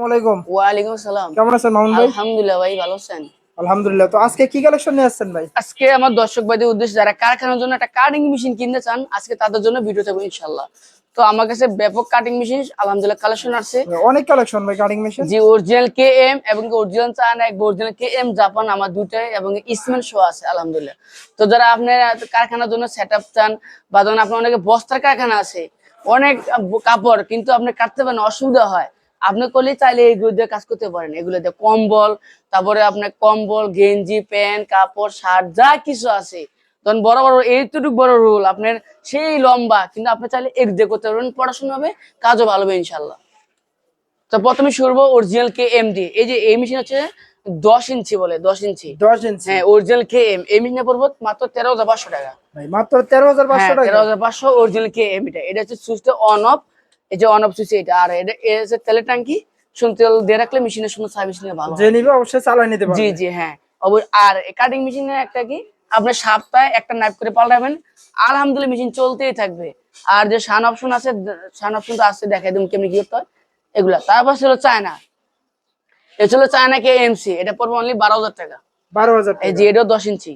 আসসালামাইকুম ওয়ালাইকুম আসসালাম। কেমন আছেন মামুন ভাই? আলহামদুলিল্লাহ ভাই ভালো আছেন? আলহামদুলিল্লাহ। তো আজকে কি কালেকশন নিয়ে আসছেন ভাই? আজকে আমার দর্শক ভাইদের উদ্দেশ্যে যারা কারখানার জন্য একটা কাটিং মেশিন কিনতে চান আজকে তাদের জন্য ভিডিও থাকবে ইনশাল্লাহ তো আমার কাছে ব্যাপক কাটিং মেশিন আলহামদুলিল্লাহ কালেকশন আছে অনেক কালেকশন ভাই কাটিং মেশিন জি অরিজিনাল কে এম এবং অরিজিনাল চায়না এক অরিজিনাল কে এম জাপান আমার দুটাই এবং ইসমেন শো আছে আলহামদুলিল্লাহ। তো যারা আপনার কারখানার জন্য সেট আপ চান বা ধরুন আপনার অনেকে বস্তার কারখানা আছে অনেক কাপড় কিন্তু আপনি কাটতে পারেন অসুবিধা হয়। আপনি করলে চাইলে এইগুলো দিয়ে কাজ করতে পারেন। এগুলো দিয়ে কম্বল তারপরে আপনার কম্বল গেঞ্জি প্যান্ট কাপড় শার্ট যা কিছু আছে। তখন বড় বড় এইটুকু বড় রোল আপনার সেই লম্বা কিন্তু আপনি চাইলে এক দিয়ে করতে পারবেন। পড়াশোনা হবে কাজও ভালো হবে ইনশাল্লাহ তো প্রথমে শুরু অরিজিনাল কে এম ডি এই যে এই মেশিন হচ্ছে দশ ইঞ্চি বলে দশ ইঞ্চি। দশ ইঞ্চি। হ্যাঁ অরিজিনাল কে এম এই মেশিনে পড়ব মাত্র তেরো হাজার পাঁচশো টাকা। মাত্র তেরো হাজার পাঁচশো হ্যাঁ টাকা। তেরো হাজার পাঁচশো অরিজিনাল কে এম এটা এটা হচ্ছে সুইচটা অন অফ এই যে অন অফ সুইচ এটা আর এটা এ হচ্ছে তেলের ট্যাঙ্কি শুন তেল দিয়ে রাখলে মেশিনের সার্ভিস নিয়ে ভালো যে নিবে অবশ্যই চালাই নিতে পারবে। জি হ্যাঁ। আর কাটিং মেশিনের একটা কি আপনি সপ্তাহে একটা নাইপ করে পাল্টাবেন আলহামদুলিল্লাহ মেশিন চলতেই থাকবে। আর যে সান অপশন আছে সান অপশন তো আছে দেখাই দেবেন কেমনি কি করতে হয়। এগুলা। তারপর ছিল চায়না। এ ছিল চায়না কে এমসি এটা পড়বে অনলি বারো হাজার টাকা। বারো হাজার এই যে এটাও দশ ইঞ্চি।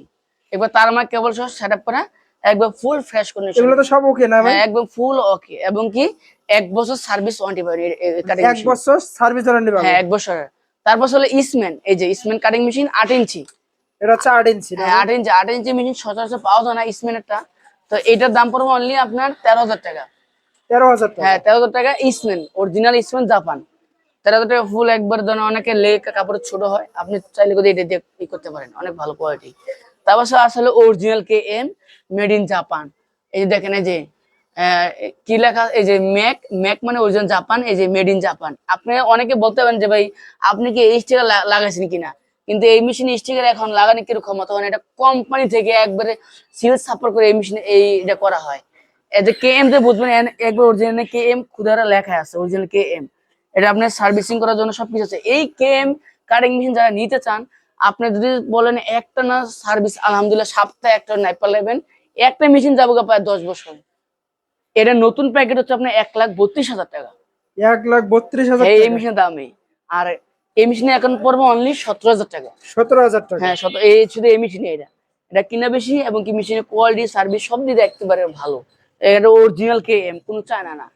এবার তার আমার কেবল সহ সেট আপ করা একবার ফুল ফ্রেশ করে এগুলো তো সব ওকে না ভাই? হ্যাঁ একদম ফুল ওকে এবং কি এক বছর সার্ভিস ওয়ারেন্টি পাবেন এক বছর সার্ভিস ওয়ারেন্টি পাবে হ্যাঁ এক বছরের। তারপর হলো ইসম্যান এই যে ইসম্যান কাটিং মেশিন আট ইঞ্চি। এটা হচ্ছে আট ইঞ্চি হ্যাঁ আট ইঞ্চি আট ইঞ্চি মেশিন সচরাচর পাওয়া যায় না ইসম্যানেরটা তো এটার দাম পড়বে অনলি আপনার তেরো হাজার টাকা। তেরো হাজার টাকা। হ্যাঁ তেরো হাজার টাকা ইসম্যান অরিজিনাল ইসম্যান জাপান তেরো হাজার টাকা ফুল একবার ধরেন অনেকে কাপড় ছোট হয় আপনি চাইলে করে এটা দিয়ে ই করতে পারেন অনেক ভালো কোয়ালিটি তারপর আসলে original K M made in Japan এই যে দেখেন এই যে কি লেখা? এই যে ম্যাক ম্যাক মানে অরিজিনাল জাপান, এই যে মেড ইন জাপান। আপনি অনেকে বলতে পারেন যে ভাই, আপনি কি এই স্টিকার লাগাইছেন কিনা? কিন্তু এই মেশিন স্টিকার এখন লাগানো কীরকম ক্ষমতা হয় এটা কোম্পানি থেকে একবারে সিল সাপোর্ট করে এই মেশিনে এই এটা করা হয়। এই যে কে এম যে বুঝবেন একবার অরিজিনাল কে এম খুদারা লেখা আছে অরিজিনাল কে এম এটা আপনার সার্ভিসিং করার জন্য সবকিছু আছে। এই কে এম কাটিং মেশিন যারা নিতে চান, আপনি যদি বলেন একটা না সার্ভিস আলহামদুলিল্লাহ, সপ্তাহে একটা নাইপার নেবেন। একটা মেশিন যাব প্রায় দশ বছর। এটা নতুন প্যাকেট হচ্ছে আপনার এক লাখ বত্রিশ হাজার টাকা। এক লাখ বত্রিশ হাজার এই মেশিনের দামে আর এই মেশিনে এখন পড়বে অনলি সতেরো হাজার টাকা। সতেরো হাজার টাকা। হ্যাঁ এই শুধু এই মেশিনে এটা। এটা কিনা বেশি এবং কি মেশিনের কোয়ালিটি সার্ভিস সব দিকে একেবারে ভালো। এটা অরিজিনাল কে এম কোনো চায়না না।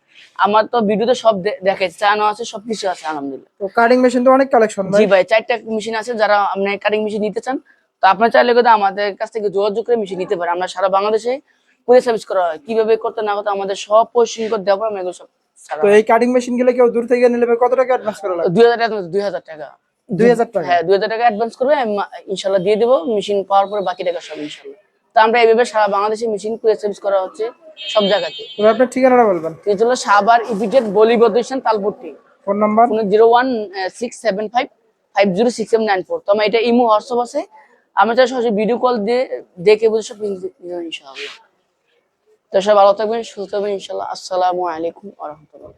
আমার তো ভিডিওতে সব দেখে চায়না আছে সবকিছু আছে আলহামদুলিল্লাহ। তো কাটিং মেশিন তো অনেক কালেকশন জি ভাই চারটা মেশিন আছে যারা আপনি কাটিং মেশিন নিতে চান তো আপনার চাইলে কিন্তু আমাদের কাছ থেকে যোগাযোগ করে মেশিন নিতে পারেন। আমরা সারা বাংলাদেশে সার্ভিস করা হয়। কীভাবে করতে না করতে আমাদের সব পরিশ্রম করে দেওয়া আমরা এগুলো সব তো এই কাটিং মেশিনগুলো কেউ দূর থেকে নিলে কত টাকা অ্যাডভান্স করা লাগবে? দুই হাজার টাকা। দুই হাজার টাকা? হ্যাঁ টাকা অ্যাডভান্স করবে দিয়ে দেবো মেশিন পাওয়ার পরে বাকি টাকা সব তো আমরা এইভাবে সারা বাংলাদেশে মেশিন কুরিয়ার সার্ভিস করা হচ্ছে সব জায়গাতে। তবে আপনার ঠিকানাটা বলবেন। এটা হলো ইপিজেড ফোন নাম্বার? তো আমার ইমো হোয়াটসঅ্যাপ আছে। আমি চাই সরাসরি ভিডিও কল দিয়ে দেখে বুঝে সব ইনশাআল্লাহ তো সব ভালো থাকবেন সুস্থ থাকবেন ইনশাল্লাহ আসসালামু আলাইকুম আ রহমতুল্লাহ।